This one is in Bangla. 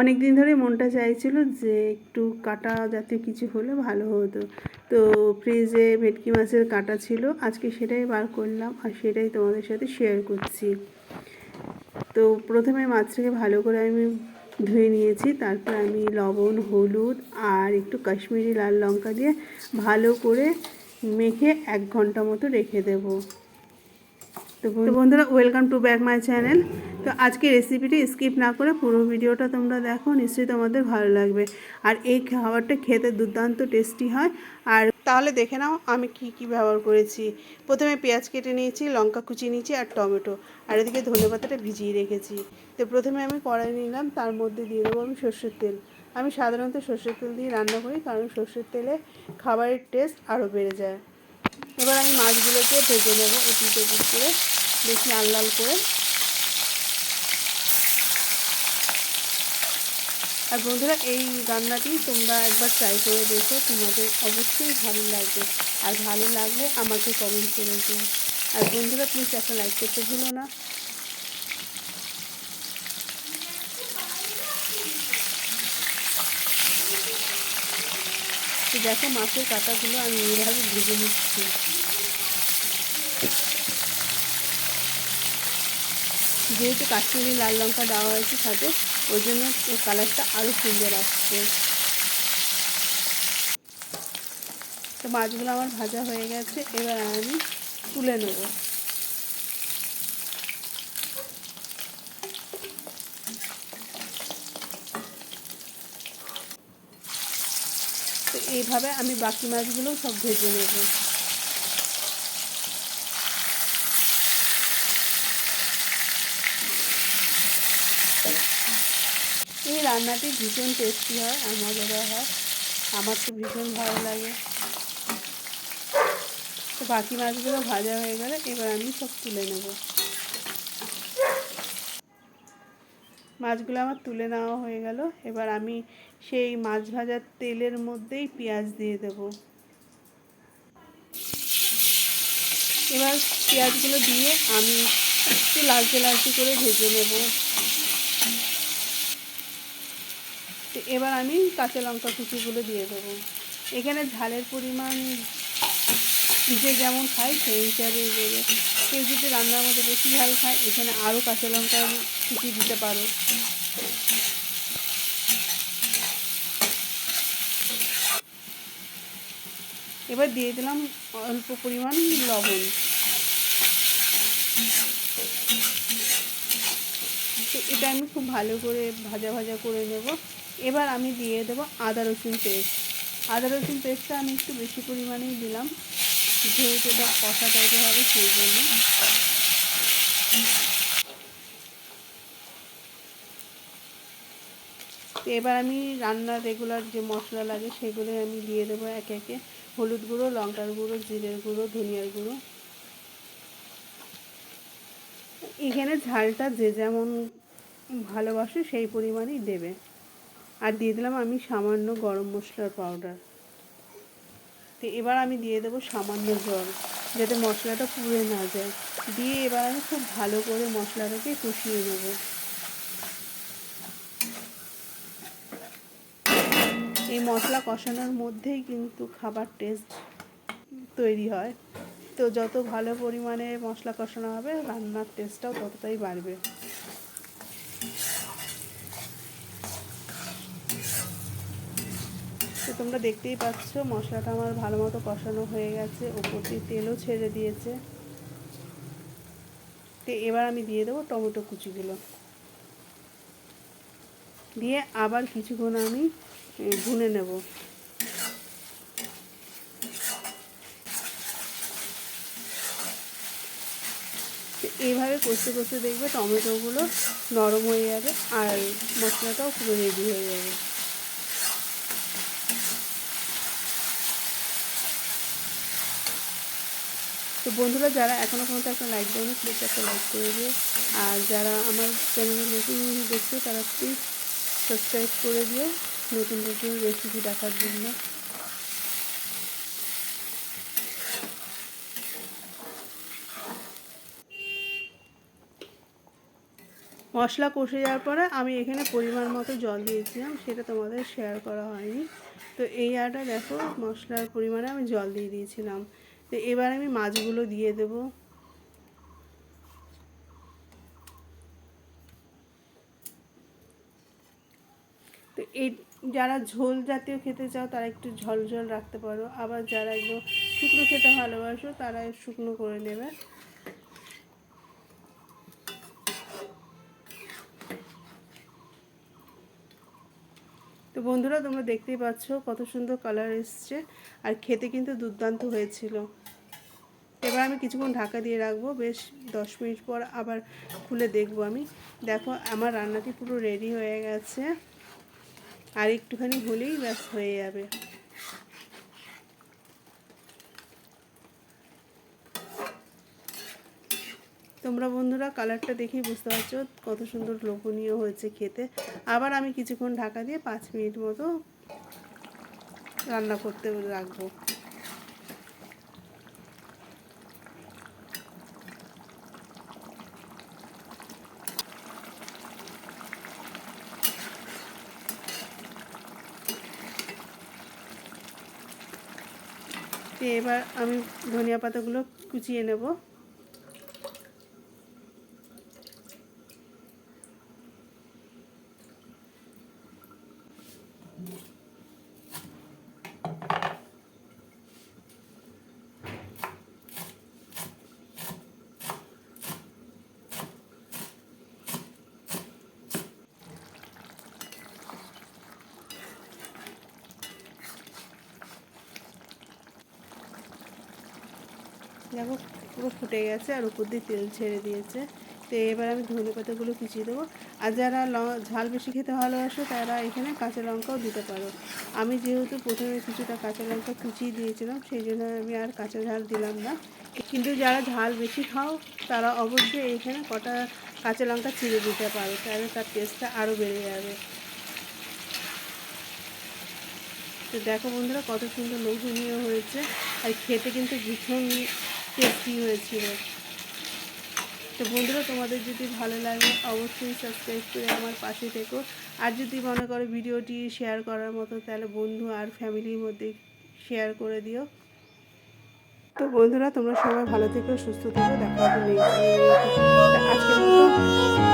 অনেক দিন ধরে মনটা চাইছিল যে একটু কাটা জাতীয় কিছু হলে ভালো হতো। তো ফ্রিজে ভেটকি মাছের কাটা ছিল, আজকে সেটাই বার করলাম আর সেটাই তোমাদের সাথে শেয়ার করছি। তো প্রথমে মাছটাকে ভালো করে আমি ধুয়ে নিয়েছি, তারপর আমি লবণ, হলুদ আর একটু কাশ্মীরি লাল লঙ্কা দিয়ে ভালো করে মেখে এক ঘণ্টা মতো রেখে দেবো। তো বন্ধুরা welcome to back my channel তো আজকে রেসিপিটি স্কিপ না করে পুরো ভিডিওটা তোমরা দেখো নিশ্চয়ই তোমাদের ভালো লাগবে। আর এই খাবারটা খেতে দুর্দান্ত টেস্টি হয়। আর তাহলে দেখে নাও আমি কি কি ব্যবহার করেছি। প্রথমে পেঁয়াজ কেটে নিয়েছি লঙ্কা কুচি নিয়েছি আর টমেটো। আর এদিকে ধনে পাতাটা ভিজিয়ে রেখেছি। তো প্রথমে আমি কড়াই নিলাম তার মধ্যে দিয়ে দেবো আমি সর্ষের তেল। আমি সাধারণত সর্ষের তেল দিয়ে রান্না করি কারণ সর্ষের তেলে খাবারের টেস্ট আরও বেড়ে যায়। এবার আমি মাছগুলোকে ভেজে নেব এপিট করে। বেশি লাল লাল করে। আর বন্ধুরা, এই রান্নাটি তোমরা একবার ট্রাই করে দেখো। তোমাদের অবশ্যই ভালো লাগবে। আর ভালো লাগলে আমাকে কমেন্ট করে দিও। আর বন্ধুরা প্লিজ একটা লাইক করতে ভুলো না। দেখো, মাছের কাঁটাগুলো আমি এইভাবে ভেজে নিচ্ছি। যেহেতু কাশ্মীরি লাল লঙ্কা দেওয়া হয়েছে সাথে, ওই জন্য কালারটা আরও সুন্দর আসছে। তো মাছগুলো আমার ভাজা হয়ে গেছে, এবার আমি তুলে নেব। তো এইভাবে আমি বাকি মাছগুলো সব ভেজে নেব। এই রান্নাটি ভীষণ টেস্টি হয় আর মজাদার হয়। আমার তো ভীষণ ভালো লাগে। তো বাকি মাছগুলো ভাজা হয়ে গেলে এবার আমি সব তুলে নেব। মাছগুলো আমার তুলে নেওয়া হয়ে গেল। এবার আমি সেই মাছ ভাজার তেলের মধ্যেই পেঁয়াজ দিয়ে দেব। এবার পেঁয়াজগুলো দিয়ে আমি একটু লালচে লালচে করে ভেজে নেব। তো এবার আমি কাঁচা লঙ্কা কুচিগুলো দিয়ে দেবো। এখানে ঝালের পরিমাণ যে যেমন খাই সেই হিসাবে দেবে কেউ যদি রান্নার মধ্যে বেশি ঝাল খায়। এখানে আরও কাঁচা লঙ্কা কুচি দিতে পারো। এবার দিয়ে দিলাম অল্প পরিমাণ লবণ। এটা আমি খুব ভালো করে ভাজা ভাজা করে নেব। এবার আমি দিয়ে দেব আদা রসুন পেস্ট। আদা রসুন পেস্টটা আমি একটু বেশি পরিমাণেই দিলাম, যেহেতু এটা কষা টাইপের হবে সেই জন্য। এবার আমি রান্নার রেগুলার যে মশলা লাগে সেগুলো আমি দিয়ে দেবো একে একে। হলুদ গুঁড়ো, লঙ্কার গুঁড়ো, জিরের গুঁড়ো, ধনিয়ার গুঁড়ো। এখানে ঝালটা যে যেমন ভালোবাসে সেই পরিমাণেই দেবে। আর দিয়ে দিলাম আমি সামান্য গরম মশলার পাউডার তো এবার আমি দিয়ে দেবো সামান্য জল, যাতে মশলাটা পুড়ে না যায়। দিয়ে এবার আমি খুব ভালো করে মশলাটাকে কষিয়ে নেব। এই মশলা কষানোর মধ্যেই কিন্তু খাবার টেস্ট তৈরি হয়। তো যত ভালো পরিমাণে মশলা কষানো হবে, রান্নার টেস্টটাও ততটাই বাড়বে। তো তোমরা দেখতেই পাচ্ছ, মশলাটা আমার ভালো মতো কষানো হয়ে গেছে। ওপর দিয়ে তেলও ছেড়ে দিয়েছে। তো এবার আমি দিয়ে দেবো টমেটো কুচিগুলো। দিয়ে আবার কিছুক্ষণ আমি ভুনে নেব। এইভাবে কষতে কষতে দেখবে টমেটোগুলো নরম হয়ে যাবে আর মশলাটাও পুরো রেডি হয়ে যাবে। তো বন্ধুরা, যারা এখনও পর্যন্ত একটা লাইক দেয় না প্লিজ একটা লাইক করে দিয়ে আর যারা আমার চ্যানেলে নতুন দেখছে, তারা প্লিজ সাবস্ক্রাইব করে দিয়ে নতুন নতুন রেসিপি দেখার জন্য। মশলা কষে যাওয়ার পরে আমি এখানে পরিমাণ মতো জল দিয়েছিলাম, সেটা তোমাদের শেয়ার করা হয়নি। তো এই আটা দেখো, মশলার পরিমাণে আমি জল দিয়ে দিয়েছিলাম। তো এবার আমি মাছগুলো দিয়ে দেব। তো এই যারা ঝোল জাতীয় খেতে চাও, তারা একটু ঝলঝল ঝোল রাখতে পারো। আবার যারা একদম শুকনো খেতে ভালোবাসো, তারা শুকনো করে নেবে। তো বন্ধুরা, তোমরা দেখতেই পাচ্ছ কত সুন্দর কালার এসছে আর খেতে কিন্তু দুর্দান্ত হয়েছিল। এবার আমি কিছুক্ষণ ঢাকা দিয়ে রাখব, বেশ দশ মিনিট পর আবার খুলে দেখব আমি। দেখো, আমার রান্নাটি পুরো রেডি হয়ে গেছে। আর একটুখানি হলেই ব্যাস হয়ে যাবে। তোমরা বন্ধুরা কালারটা দেখেই বুঝতে পারছ কত সুন্দর লোভনীয় হয়েছে খেতে। আবার আমি কিছুক্ষণ ঢাকা দিয়ে পাঁচ মিনিট মতো রান্না করতে রাখব। এবার আমি ধনিয়া পাতাগুলো কুচিয়ে নেব। দেখো, পুরো ফুটে গেছে আর উপর দিয়ে তেল ছেড়ে দিয়েছে। তো এবার আমি ধনে পাতাগুলো কুচিয়ে দেবো। আর যারা ঝাল বেশি খেতে ভালোবাসো, তারা এখানে কাঁচা লঙ্কাও দিতে পারো। আমি যেহেতু প্রথমে কিছুটা কাঁচা লঙ্কা কুচিয়ে দিয়েছিলাম, সেই জন্য আমি আর কাঁচা ঝাল দিলাম না। কিন্তু যারা ঝাল বেশি খাও, তারা অবশ্যই এখানে কটা কাঁচা লঙ্কা চিড়ে দিতে পারো, তাহলে তার টেস্টটা আরও বেড়ে যাবে। তো দেখো বন্ধুরা, কত সুন্দর লোভনীয় হয়েছে। আর খেতে কিন্তু ভীষণ টেস্টি হয়েছিল তো বন্ধুরা, তোমাদের যদি ভালো লাগে, অবশ্যই সাবস্ক্রাইব করে আমার পাশে থেকো। আর যদি মনে করো ভিডিওটি শেয়ার করার মতো, তাহলে বন্ধু আর ফ্যামিলির মধ্যে শেয়ার করে দিও। তো বন্ধুরা, তোমরা সবাই ভালো থেকো, সুস্থ থেকো, দেখা হবে আজকের